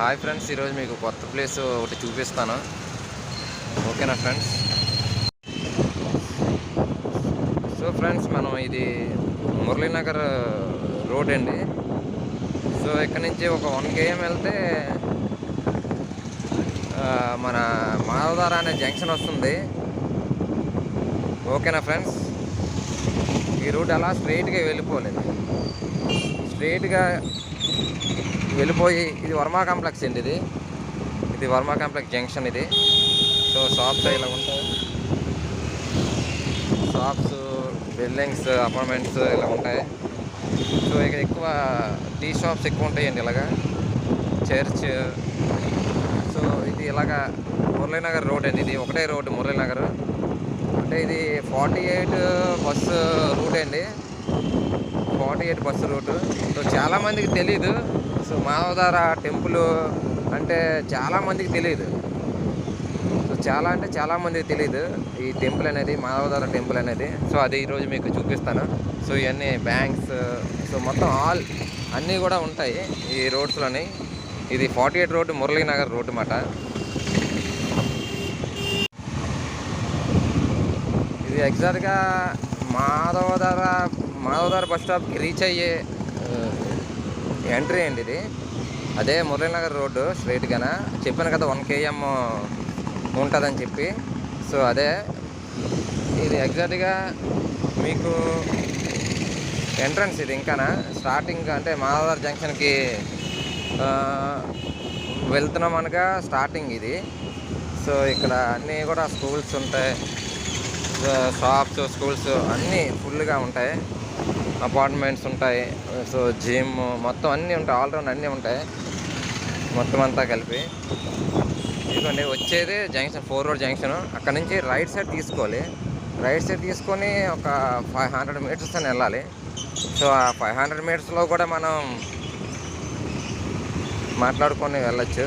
Hi friends ఈరోజు మీకు కొత్త ప్లేస్ ఒకటి చూపిస్తాను. ఓకేనా ఫ్రెండ్స్ సో ఫ్రెండ్స్ మనం ఇది మురళీనగర్ రోడ్ అండి. సో ఇక్కడ నుంచి ఒక వన్ కేఎం వెళ్తే మన మాధవధార అనే జంక్షన్ వస్తుంది. ఓకేనా ఫ్రెండ్స్ ఈ రూట్ అలా స్ట్రైట్గా వెళ్ళిపోలేదు. స్ట్రైట్గా వెళ్ళిపోయి ఇది వర్మా కాంప్లెక్స్ అండి ఇది. ఇది వర్మా కాంప్లెక్స్ జంక్షన్ ఇది. సో షాప్స్ ఇలా ఉంటాయి. షాప్స్ బిల్డింగ్స్ అపార్ట్మెంట్స్ ఇలా ఉంటాయి. సో ఇక్కడ ఎక్కువ టీ షాప్స్ ఎక్కువ ఉంటాయండి ఇలాగా. చర్చ్. సో ఇది ఇలాగా మురళీనగర్ రోడ్ అండి ఇది. ఒకటే రోడ్ మురళీనగర్. అంటే ఇది ఫార్టీ ఎయిట్ బస్సు రూట్ అండి. Forty eight bus route. So చాలామందికి తెలీదు. సో మాధవధార టెంపుల్ అంటే చాలామందికి తెలియదు సో చాలా అంటే చాలామందికి తెలియదు ఈ టెంపుల్ అనేది మాధవధార టెంపుల్ అనేది. సో అది ఈరోజు మీకు చూపిస్తాను. సో ఇవన్నీ బ్యాంక్స్ సో మొత్తం ఆల్ అన్నీ కూడా ఉంటాయి ఈ రోడ్స్లోని. ఇది forty eight road Muralinagar road మాట. ఇది ఎగ్జాక్ట్గా మాధవధార మాధవధార బస్ స్టాప్కి రీచ్ అయ్యే ఎంట్రీ అండి ఇది. అదే మురళీనగర్ రోడ్డు స్ట్రైట్గాన చెప్పాను కదా వన్ కేఎం ఉంటుందని చెప్పి. సో అదే ఇది ఎగ్జాక్ట్గా మీకు ఎంట్రన్స్ ఇది ఇంకానా. స్టార్టింగ్ అంటే మాధవధార జంక్షన్కి వెళ్తున్నాం అనగా స్టార్టింగ్ ఇది. సో ఇక్కడ అన్నీ కూడా స్కూల్స్ ఉంటాయి. షాప్స్ స్కూల్స్ అన్నీ ఫుల్గా ఉంటాయి. అపార్ట్మెంట్స్ ఉంటాయి. సో జిమ్ మొత్తం అన్నీ ఉంటాయి. ఆల్రౌండ్ అన్నీ ఉంటాయి. మొత్తం అంతా కలిపి. ఇదిగోండి వచ్చేది జంక్షన్ ఫోర్ రోడ్ జంక్షన్. అక్కడ నుంచి రైట్ సైడ్ తీసుకోవాలి. రైట్ సైడ్ తీసుకొని ఒక ఫైవ్ హండ్రెడ్ మీటర్స్ అని వెళ్ళాలి. సో ఆ ఫైవ్ హండ్రెడ్ మీటర్స్లో కూడా మనం మాట్లాడుకొని వెళ్ళచ్చు.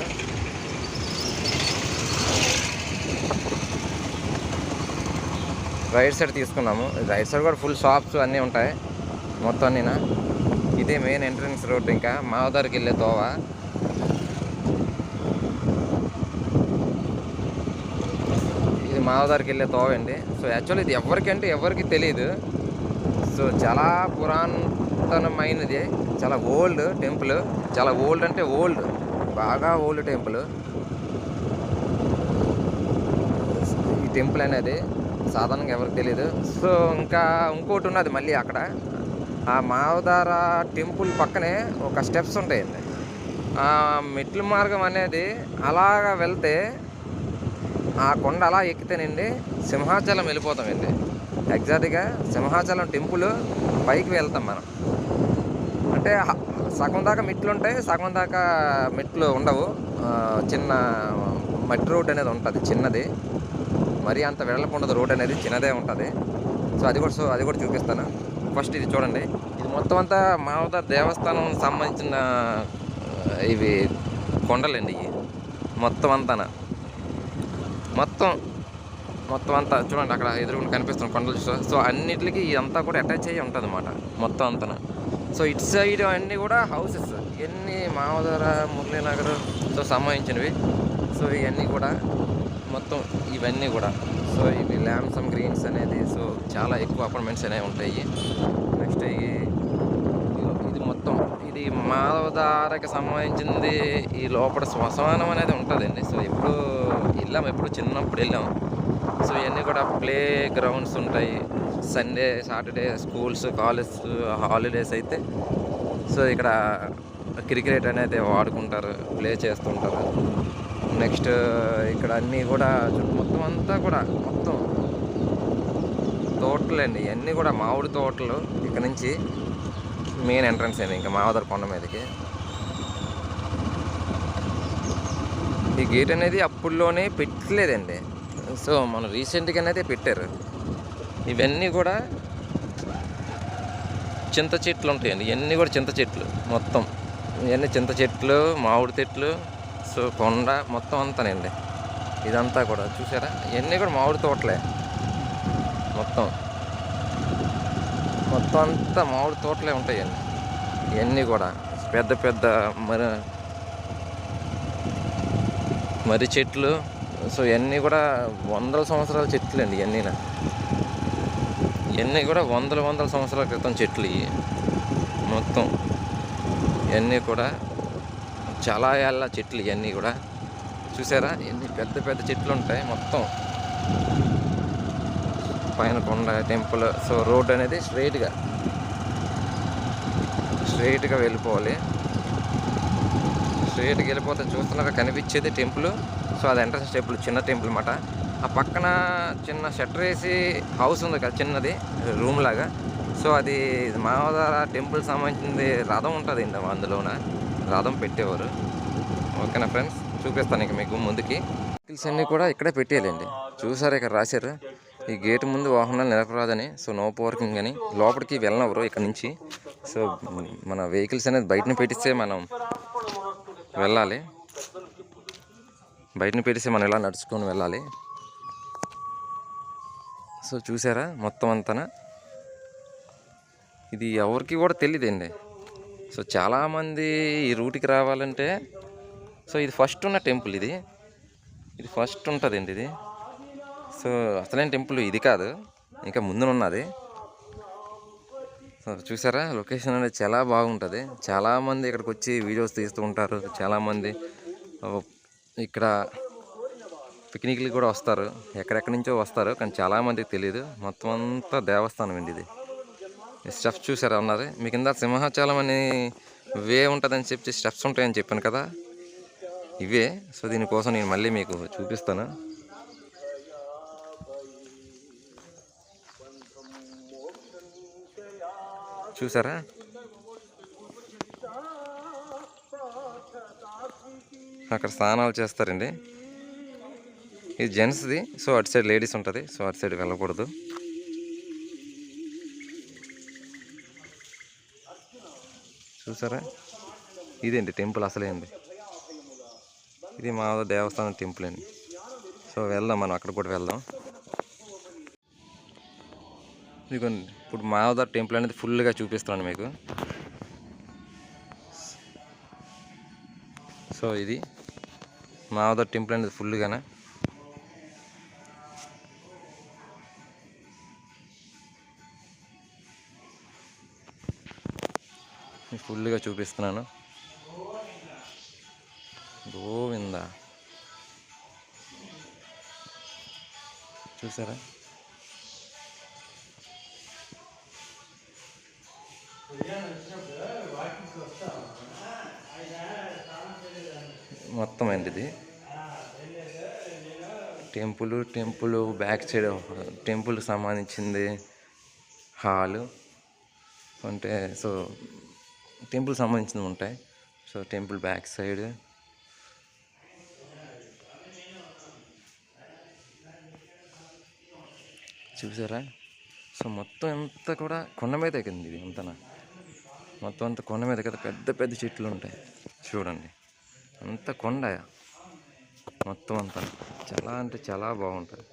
రైట్ సైడ్ తీసుకున్నాము. రైట్ సైడ్ కూడా ఫుల్ షాప్స్ అన్నీ ఉంటాయి. మొత్తం నేను ఇదే మెయిన్ ఎంట్రన్స్ రోడ్ ఇంకా. మావదారికి వెళ్ళే తోవ? ఇది మావదారికి వెళ్ళే తోవ అండి. సో యాక్చువల్లీ ఇది ఎవరికంటే ఎవరికి తెలియదు సో చాలా పురాతనమైనది. చాలా ఓల్డ్ టెంపుల్ చాలా ఓల్డ్ అంటే ఓల్డ్ బాగా ఓల్డ్ టెంపుల్ ఈ టెంపుల్ అనేది సాధారణంగా ఎవరికి తెలియదు సో ఇంకా ఇంకోటి ఉన్నది మళ్ళీ అక్కడ. ఆ మావదార టెంపుల్ పక్కనే ఒక స్టెప్స్ ఉంటాయండి ఆ మెట్ల మార్గం అనేది అలాగా వెళ్తే ఆ కొండ అలా ఎక్కితేనండి సింహాచలం వెళ్ళిపోతామండి. ఎగ్జాక్ట్గా సింహాచలం టెంపుల్ పైకి వెళ్తాం మనం. అంటే సగం దాకా మెట్లు ఉంటాయి సగం దాకా మెట్లు ఉండవు. చిన్న మట్టి రోడ్ అనేది ఉంటుంది చిన్నది. మరీ అంత వెడల్పు ఉండదు రోడ్ అనేది చిన్నదే ఉంటుంది. సో అది కూడా సో అది కూడా చూపిస్తాను. ఫస్ట్ ఇది చూడండి. ఇది మొత్తం అంతా మావద దేవస్థానం సంబంధించిన ఇవి కొండలండి ఇవి. మొత్తం అంతానా? మొత్తం మొత్తం అంతా చూడండి అక్కడ ఎదురుకుండా కనిపిస్తున్న కొండలు చూసా సో అన్నిటికీ ఇదంతా కూడా అటాచ్ అయ్యి ఉంటుంది అనమాట మొత్తం అంతా సో ఇటు సైడ్ అన్నీ కూడా హౌసెస్. ఇవన్నీ మావదార మురళీనగర్ సో సంబంధించినవి. సో ఇవన్నీ కూడా మొత్తం ఇవన్నీ కూడా. సో ఇవి ల్యామ్సమ్ గ్రీన్స్ అనేది సో చాలా ఎక్కువ అపార్ట్మెంట్స్ అనేవి ఉంటాయి. నెక్స్ట్ ఈ ఇది మొత్తం ఇది మాధవధారకి సంబంధించింది ఈ లోపల శ్మశానం అనేది ఉంటుందండి. సో ఎప్పుడు వెళ్ళాం ఎప్పుడు చిన్నప్పుడు వెళ్ళాం. సో ఇవన్నీ కూడా ప్లే గ్రౌండ్స్ ఉంటాయి. Sunday Saturday schools college holidays అయితే. సో ఇక్కడ క్రికెట్ అనేది వాడుకుంటారు ప్లే చేస్తుంటారు. నెక్స్ట్ ఇక్కడ అన్నీ కూడా మొత్తం అంతా కూడా మొత్తం తోటలండి. ఇవన్నీ కూడా మామిడి తోటలు ఇక్కడ నుంచి మెయిన్ ఎంట్రన్స్ అండి ఇంకా మావదర కొండ మీదకి. ఈ గేట్ అనేది అప్పుల్లోనే పెట్టలేదండి. సో మనం రీసెంట్గా అనేది పెట్టారు. ఇవన్నీ కూడా చింత చెట్లు ఉంటాయండి. ఇవన్నీ కూడా చింత చెట్లు మొత్తం. ఇవన్నీ చింత చెట్లు మామిడి చెట్లు సో కొండ మొత్తం అంతానండి ఇదంతా కూడా చూసారా? ఇవన్నీ కూడా మామిడి తోటలే. మొత్తం. మొత్తం అంతా మామిడి తోటలే ఉంటాయండి ఇవన్నీ. కూడా పెద్ద పెద్ద మరి మర్రి చెట్లు. సో ఇవన్నీ కూడా వందల సంవత్సరాల చెట్లు అండి ఇవన్నీ ఇవన్నీ కూడా వందల వందల సంవత్సరాల క్రితం చెట్లు ఇవి. మొత్తం. ఇవన్నీ కూడా చాలా ఏళ్ళ చెట్లు ఇవన్నీ కూడా. చూసారా? ఎన్ని పెద్ద పెద్ద చెట్లు ఉంటాయి మొత్తం. పైన కొండ టెంపుల్ సో రోడ్ అనేది స్ట్రైట్గా స్ట్రైట్గా వెళ్ళిపోవాలి. స్ట్రైట్గా వెళ్ళిపోతే చూస్తున్నారా కనిపించేది టెంపుల్. సో అది ఎంట్రన్స్ టెంపుల్ చిన్న టెంపుల్ అన్నమాట. ఆ పక్కన చిన్న షట్టర్ వేసి హౌస్ ఉంది కదా చిన్నది రూమ్ లాగా. సో అది మామదార టెంపుల్ సంబంధించింది రథం ఉంటుంది అందులోన. రథం పెట్టేవారు. ఓకేనా ఫ్రెండ్స్? చూపిస్తాను ఇక మీకు ముందుకి. వెహికల్స్ అన్నీ కూడా ఇక్కడే పెట్టేయాలండి. చూసారు ఇక్కడ రాశారు? ఈ గేట్ ముందు వాహనాలు నిలపరాదని సో నో పార్కింగ్ అని లోపలికి వెళ్ళనవరు ఇక్కడ నుంచి. సో మన వెహికల్స్ అనేది బయటను పెట్టిస్తే మనం వెళ్ళాలి. బయటను పెట్టిస్తే మనం ఇలా నడుచుకొని వెళ్ళాలి. సో చూసారా మొత్తం అంతనా? ఇది ఎవరికి కూడా తెలియదండి. సో చాలామంది ఈ రూట్కి రావాలంటే సో ఇది ఫస్ట్ ఉన్న టెంపుల్ ఇది. ఇది ఫస్ట్ ఉంటుందండి ఇది. సో అసలైన టెంపుల్ ఇది కాదు ఇంకా ముందున ఉన్నది. సో చూసారా లొకేషన్ అనేది చాలా బాగుంటుంది. చాలామంది ఇక్కడికి వచ్చి వీడియోస్ తీస్తూ ఉంటారు. చాలామంది ఇక్కడ పిక్నిక్లు కూడా వస్తారు. ఎక్కడెక్కడి నుంచో వస్తారు కానీ చాలామందికి తెలియదు మొత్తం అంతా దేవస్థానం అండి ఇది. స్టెప్స్ చూసారా ఉన్నది మీకు ఇందా సింహాచలం అని వే ఉంటుందని చెప్పి స్టెప్స్ ఉంటాయని చెప్పాను కదా. ఇవే. సో దీనికోసం నేను మళ్ళీ మీకు చూపిస్తాను. చూసారా అక్కడ స్నానాలు చేస్తారండి. ఇది జెంట్స్ది సో అటు సైడ్ లేడీస్ ఉంటుంది. సో అటు సైడ్ వెళ్ళకూడదు. చూసారా? ఇదేంటి టెంపుల్ అసలేంది ఇది మా దేవస్థానం టెంపుల్ అండి. సో వెళ్దాం మనం అక్కడ కూడా వెళ్దాం. ఇదిగోండి ఇప్పుడు మావదార్ టెంపుల్ అనేది ఫుల్గా చూపిస్తున్నాను మీకు. సో ఇది మాధవ టెంపుల్ అనేది ఫుల్గానే ఫుల్గా చూపిస్తున్నాను. గోవింద. చూసారా? మొత్తం అండి ఇది temple temple back side temple సంబంధించింది హాలు. అంటే సో టెంపుల్ సంబంధించినవి ఉంటాయి. So temple back side. చూసారా? సో మొత్తం అంతా కూడా కొండ మీద ఎక్కింది ఇది అంతనా. మొత్తం అంతా కొండ మీద కదా. పెద్ద పెద్ద చెట్లు ఉంటాయి. చూడండి. అంత కొండ మొత్తం అంతా. చాలా అంటే చాలా బాగుంటుంది.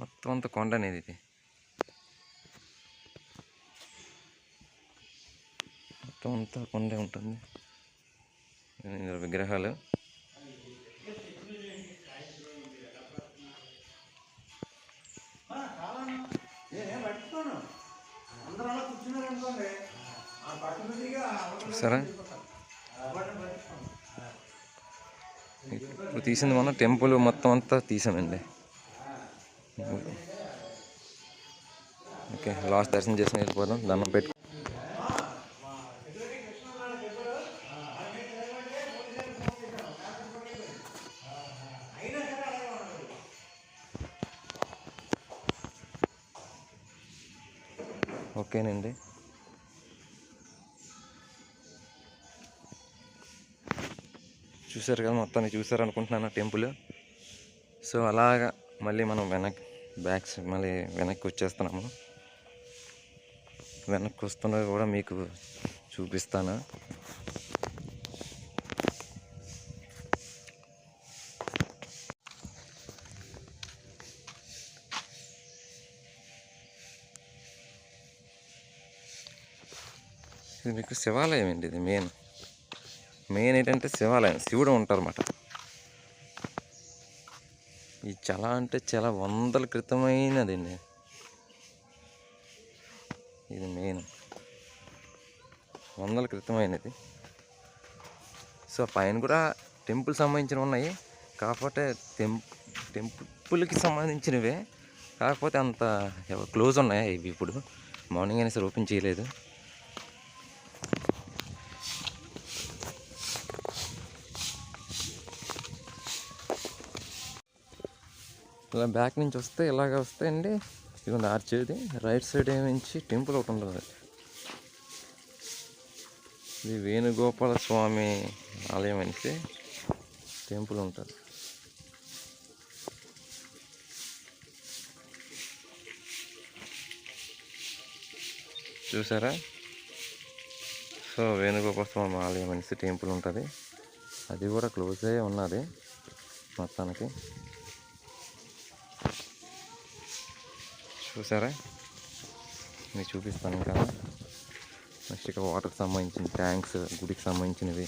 మొత్తం అంతా కొండ అనేది ఇది. మొత్తం అంతా కొండే ఉంటుంది. విగ్రహాలు. చూసారా ఇప్పుడు తీసింది మనం టెంపుల్ మొత్తం అంతా తీసామండి. ఓకే లాస్ట్ దర్శనం చేసుకుని వెళ్ళిపోదాం. దండం పెట్టు ఓకేనండి. చూసారు కదా మొత్తాన్ని చూసారు అనుకుంటున్నాను టెంపుల్. సో అలాగా మళ్ళీ మనం వెనక్కి బ్యాక్స్ మళ్ళీ వెనక్కి వచ్చేస్తున్నాము. వెనక్కి వస్తున్నది కూడా మీకు చూపిస్తాను. ఇది మీకు శివాలయం అండి ఇది మెయిన్ మెయిన్ ఏంటంటే శివాలయం శివుడు ఉంటారన్నమాట. ఇది చాలా అంటే చాలా వందల క్రితమైనదండి. ఇది మెయిన్ వందల క్రితమైనది. సో పైన కూడా టెంపుల్ సంబంధించినవి ఉన్నాయి. కాకపోతే టెం టెంపుల్కి సంబంధించినవే. కాకపోతే అంత క్లోజ్ ఉన్నాయి ఇవి ఇప్పుడు. మార్నింగ్ అయినా సరే ఓపెన్ చేయలేదు. ఇలా బ్యాక్ నుంచి వస్తే ఇలాగ వస్తే అండి ఇదిగోండి ఆర్చ్ రైట్ సైడ్ నుంచి టెంపుల్ ఒకటి ఉంటుంది. ఇది వేణుగోపాల స్వామి ఆలయం అనేసి టెంపుల్ ఉంటుంది. చూసారా? సో వేణుగోపాల స్వామి ఆలయం అనేసి టెంపుల్ ఉంటుంది. అది కూడా క్లోజ్ అయ్యే ఉన్నది మొత్తానికి. చూసారా? మీకు చూపిస్తాను ఇంకా నెక్స్ట్ ఇక్కడ వాటర్కి సంబంధించిన ట్యాంక్స్ గుడికి సంబంధించినవి.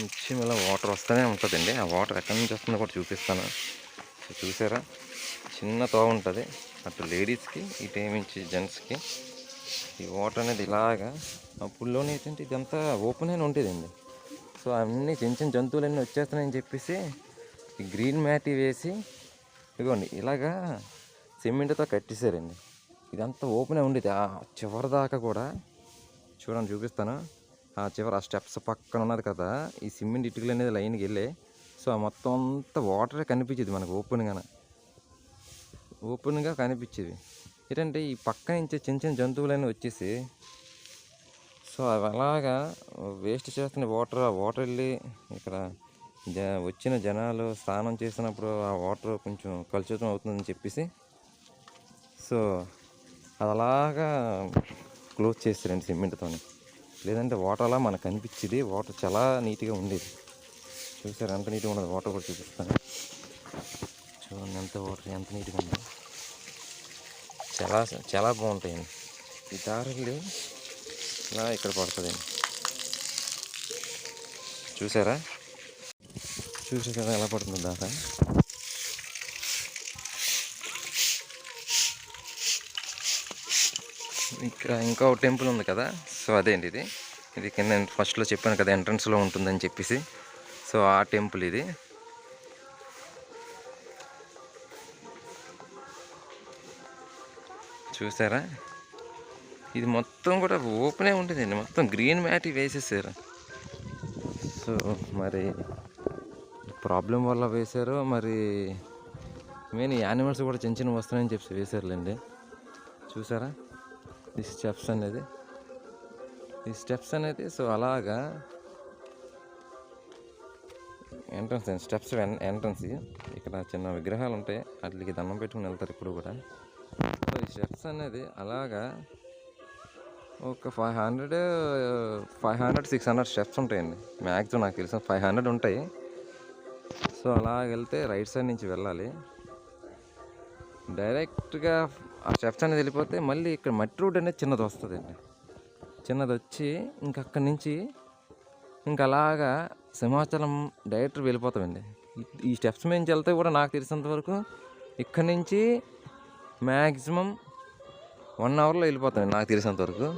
నిత్యం ఇలా వాటర్ వస్తూనే ఉంటుందండి. ఆ వాటర్ ఎక్కడి నుంచి వస్తుందో కూడా చూపిస్తాను. చూసారా? చిన్న తోవ ఉంటుంది. అటు లేడీస్కి ఈ టైం నుంచి జెంట్స్కి ఈ వాటర్ అనేది ఇలాగా ఆ పుల్లోనే ఏంటంటే ఇదంతా ఓపెన్ అయిన ఉండేదండి. సో అన్నీ చిన్న చిన్న జంతువులన్నీ వచ్చేస్తున్నాయని చెప్పేసి ఈ గ్రీన్ మ్యాట్ వేసి ఇదిగోండి ఇలాగా సిమెంట్తో కట్టేశారండి. ఇదంతా ఓపెన్ ఉండేది. ఆ చివరి దాకా కూడా చూడండి చూపిస్తాను. ఆ చివరి ఆ స్టెప్స్ పక్కన ఉన్నది కదా ఈ సిమెంట్ ఇటుకలు అనేది లైన్కి వెళ్ళే సో ఆ మొత్తం అంతా వాటరే కనిపించేది మనకు ఓపెన్గానే ఓపెన్గా కనిపించేది. ఏంటంటే ఈ పక్క నుంచి చిన్న చిన్న జంతువులన్నీ వచ్చేసి సో అవి అలాగా వేస్ట్ చేస్తున్న వాటర్ ఆ వాటర్ వెళ్ళి ఇక్కడ జ వచ్చిన జనాలు స్నానం చేసినప్పుడు ఆ వాటర్ కొంచెం కలుషితం అవుతుందని చెప్పేసి సో అది అలాగా క్లోజ్ చేస్తారండి సిమెంట్తో లేదంటే వాటర్ అలా మనకు అనిపించింది వాటర్ చాలా నీట్గా ఉండేది. చూసారు ఎంత నీట్గా ఉండదు వాటర్ కూడా చూపిస్తాను. చూడండి ఎంత వాటర్ ఎంత నీట్గా ఉందో. చాలా చాలా బాగుంటాయండి. ఈ దారులు ఇలా ఇక్కడ పడుతుందండి. చూసారా? చూసారు కదా ఎలా పడుతుంది దార? ఇక్కడ ఇంకా ఒక టెంపుల్ ఉంది కదా? సో అదేంటి ఇది. ఇది కింద ఫస్ట్లో చెప్పాను కదా ఎంట్రన్స్లో ఉంటుందని చెప్పేసి. సో ఆ టెంపుల్ ఇది. చూసారా? ఇది మొత్తం కూడా ఓపెనే ఉండేదండి. మొత్తం గ్రీన్ మ్యాట్ వేసేసారు. సో మరి ప్రాబ్లం వల్ల వేశారు. మరి మెయిన్ యానిమల్స్ కూడా చిన్న చిన్న వస్తున్నాయని చెప్పి వేశారులేండి. చూసారా? ఈ స్టెప్స్ అనేది. ఈ స్టెప్స్ అనేది సో అలాగా ఎంట్రన్స్ స్టెప్స్ ఎంట్రన్స్. ఇక్కడ చిన్న విగ్రహాలు ఉంటాయి. వాటికి దండం పెట్టుకుని వెళ్తారు ఇప్పుడు కూడా. స్టెప్స్ అనేది అలాగా ఒక five hundred five hundred six hundred steps ఉంటాయండి. మ్యాక్సిమం నాకు తెలిసిన ఫైవ్ హండ్రెడ్ ఉంటాయి. సో అలా వెళ్తే రైట్ సైడ్ నుంచి వెళ్ళాలి. డైరెక్ట్గా ఆ స్టెప్స్ అనేది వెళ్ళిపోతే మళ్ళీ ఇక్కడ మట్టి రోడ్ అనేది చిన్నది వస్తుందండి. చిన్నది వచ్చి ఇంక అక్కడి నుంచి ఇంకా అలాగా సింహాచలం డైరెక్ట్ వెళ్ళిపోతామండి ఈ- స్టెప్స్ మీద నుంచి వెళ్తే కూడా నాకు తెలిసినంత వరకు ఇక్కడి నుంచి మ్యాక్సిమం వన్ అవర్లో వెళ్ళిపోతాను నాకు తెలిసినంత వరకు.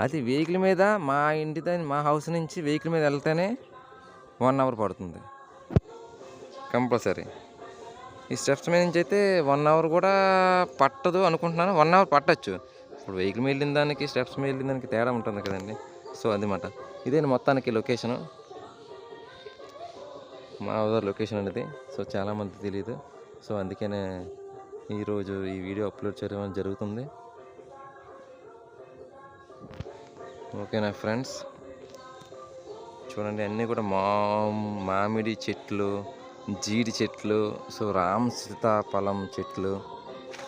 అది వెహికల్ మీద మా ఇంటి దాని మా హౌస్ నుంచి వెహికల్ మీద వెళ్తేనే వన్ అవర్ పడుతుంది. కంపల్సరీ. ఈ స్టెప్స్ మీద నుంచి అయితే వన్ అవర్ కూడా పట్టదు అనుకుంటున్నాను. వన్ అవర్ పట్టచ్చు. ఇప్పుడు వెహికల్ మీద వెళ్ళిన దానికి స్టెప్స్ మీద వెళ్ళిన దానికి తేడా ఉంటుంది కదండి. సో అదిమాట ఇదే మొత్తానికి లొకేషను. మా ఊదర్ లొకేషన్ అనేది. సో చాలామంది తెలియదు సో అందుకనే ఈరోజు ఈ వీడియో అప్లోడ్ చేయడం జరుగుతుంది. ఓకేనా ఫ్రెండ్స్ చూడండి అన్నీ కూడా మా మామిడి చెట్లు జీడి చెట్లు సో రామ్ సీతాఫలం చెట్లు.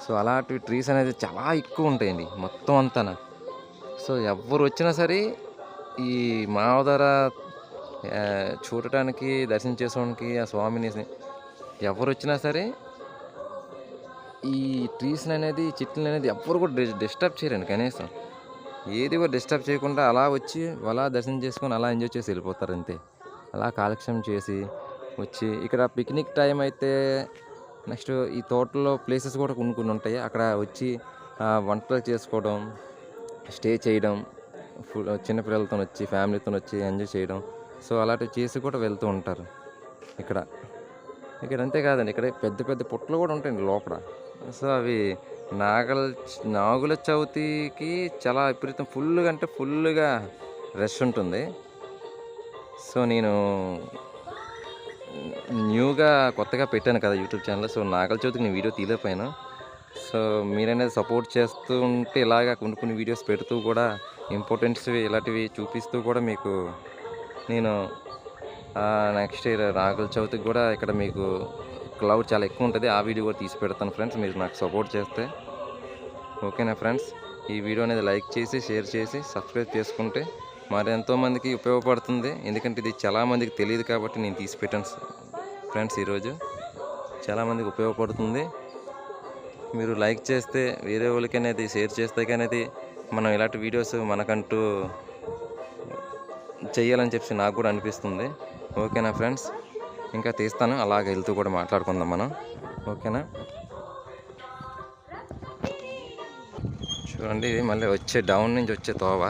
సో అలాంటి ట్రీస్ అనేది చాలా ఎక్కువ ఉంటాయండి మొత్తం అంతా సో ఎవరు వచ్చినా సరే ఈ మావధర చూడటానికి దర్శనం చేసుకోవడానికి ఆ స్వామిని ఎవరు వచ్చినా సరే ఈ ట్రీస్ని అనేది చెట్లు అనేది ఎవ్వరు కూడా డిస్టర్బ్ చేయరండి కనీసం. ఏది కూడా డిస్టర్బ్ చేయకుండా అలా వచ్చి అలా దర్శనం చేసుకొని అలా ఎంజాయ్ చేసి వెళ్ళిపోతారు అంతే. అలా కాలక్షేమం చేసి వచ్చి ఇక్కడ పిక్నిక్ టైం అయితే నెక్స్ట్ ఈ తోటలో ప్లేసెస్ కూడా కొన్ని కొన్ని ఉంటాయి. అక్కడ వచ్చి వంటలు చేసుకోవడం స్టే చేయడం ఫుల్ చిన్నపిల్లలతో వచ్చి ఫ్యామిలీతో వచ్చి ఎంజాయ్ చేయడం. సో అలాంటివి చేసి కూడా వెళ్తూ ఉంటారు ఇక్కడ. ఇక్కడ అంతే కాదండి ఇక్కడ పెద్ద పెద్ద పుట్టలు కూడా ఉంటాయండి లోపల. సో అవి నాగల నాగుల చవితికి చాలా విపరీతం. ఫుల్గా అంటే ఫుల్గా రష్ ఉంటుంది. సో నేను న్యూగా కొత్తగా పెట్టాను కదా యూట్యూబ్ ఛానల్. సో నాగల చవితికి నేను వీడియో తీయలేకపోయాను. సో మీరనేది సపోర్ట్ చేస్తూ ఉంటే ఇలాగా కొన్ని కొన్ని వీడియోస్ పెడుతూ కూడా ఇంపార్టెంట్స్ ఇలాంటివి చూపిస్తూ కూడా మీకు నేను నెక్స్ట్ ఇయర్ నాగుల చవితికి కూడా ఇక్కడ మీకు క్లౌడ్ చాలా ఎక్కువ ఉంటుంది. ఆ వీడియో కూడా తీసి పెడతాను ఫ్రెండ్స్. మీరు నాకు సపోర్ట్ చేస్తే. ఓకేనా ఫ్రెండ్స్? ఈ వీడియో అనేది లైక్ చేసి షేర్ చేసి సబ్స్క్రైబ్ చేసుకుంటే మరి ఎంతోమందికి ఉపయోగపడుతుంది. ఎందుకంటే ఇది చాలామందికి తెలియదు కాబట్టి నేను తీసి పెట్టాను ఫ్రెండ్స్ ఈరోజు. చాలామందికి ఉపయోగపడుతుంది. మీరు లైక్ చేస్తే వేరే వాళ్ళకి అనేది షేర్ చేస్తే అనేది మనం ఇలాంటి వీడియోస్ మనకంటూ చేయాలని చెప్పి నాకు కూడా అనిపిస్తుంది. ఓకేనా ఫ్రెండ్స్? ఇంకా తీస్తాను. అలాగ వెళ్తూ కూడా మాట్లాడుకుందాం మనం. ఓకేనా? చూడండి ఇది మళ్ళీ వచ్చే డౌన్ నుంచి వచ్చే తోవ.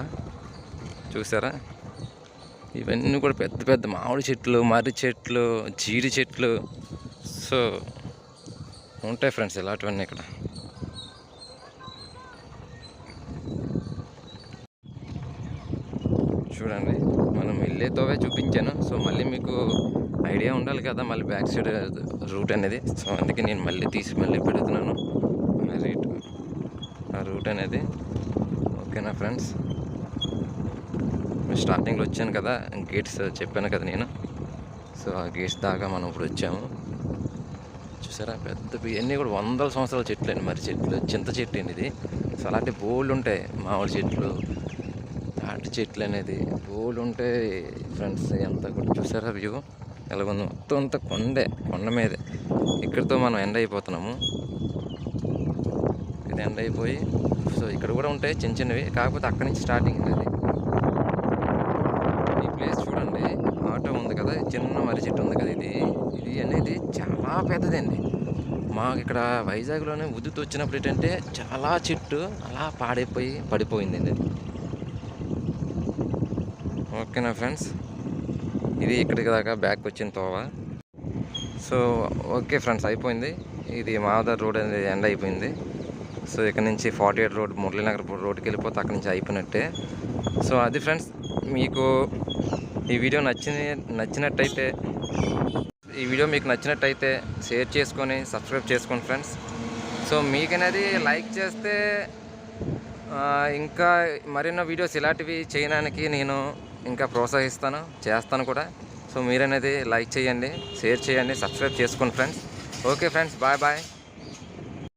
చూసారా? ఇవన్నీ కూడా పెద్ద పెద్ద మామిడి చెట్లు మర్రి చెట్లు జీడి చెట్లు. సో ఉంటాయి ఫ్రెండ్స్ ఇలాంటివన్నీ ఇక్కడ. చూడండి మనం వెళ్ళే తోవే చూపించాను. సో మళ్ళీ మీకు ఐడియా ఉండాలి కదా మళ్ళీ బ్యాక్ సైడ్ రూట్ అనేది. సో అందుకే నేను మళ్ళీ తీసి మళ్ళీ పెడుతున్నాను. రేట్ ఆ రూట్ అనేది. ఓకేనా ఫ్రెండ్స్ స్టార్టింగ్లో వచ్చాను కదా గేట్స్ చెప్పాను కదా నేను. సో ఆ గేట్స్ దాకా మనం ఇప్పుడు వచ్చాము. చూసారా పెద్ద ఇవన్నీ కూడా వందల సంవత్సరాల చెట్లు అండి మరి చెట్లు. చింత చెట్టు అండి ఇది. సో అలాంటి బోల్డ్ ఉంటాయి మామిడి చెట్లు తాటి చెట్లు అనేది. బోల్డ్ ఉంటాయి ఫ్రెండ్స్ ఎంత కూడా. చూసారా వ్యూ ఎలాగుంది మొత్తం అంతా కొండే కొండ మీదే. ఇక్కడితో మనం ఎండ్ అయిపోతున్నాము. ఇది ఎండ్ అయిపోయి సో ఇక్కడ కూడా ఉంటాయి చిన్న చిన్నవి కాకపోతే అక్కడి నుంచి స్టార్టింగ్ అది ఈ ప్లేస్ చూడండి ఆటో ఉంది కదా చిన్న మర్రి చెట్టు ఉంది కదా ఇది. ఇది అనేది చాలా పెద్దదండి. మాకు ఇక్కడ వైజాగ్లోనే ఉద్దుతూ వచ్చినప్పుడు ఏంటంటే చాలా చెట్టు అలా పాడైపోయి పడిపోయిందండి. అది ఓకేనా ఫ్రెండ్స్? ఇది ఇక్కడికి దాకా బ్యాక్ వచ్చిన తోవ. సో ఓకే ఫ్రెండ్స్ అయిపోయింది. ఇది మావదార్ రోడ్ అనేది ఎండ్ అయిపోయింది. సో ఇక్కడ నుంచి ఫార్టీ ఎయిట్ రోడ్ మురళీనగర్ రోడ్కి వెళ్ళిపోతే అక్కడ నుంచి అయిపోయినట్టే. సో అది ఫ్రెండ్స్ మీకు ఈ వీడియో నచ్చిన నచ్చినట్టయితే ఈ వీడియో మీకు నచ్చినట్టయితే షేర్ చేసుకొని సబ్స్క్రైబ్ చేసుకోండి ఫ్రెండ్స్ సో మీకు అనేది లైక్ చేస్తే ఇంకా మరెన్నో వీడియోస్ ఇలాంటివి చేయడానికి నేను ఇంకా ప్రోత్సహిస్తాను చేస్తాను కూడా. సో మీరనేది లైక్ చేయండి షేర్ చేయండి సబ్స్క్రైబ్ చేసుకోండి friends. Okay friends bye bye.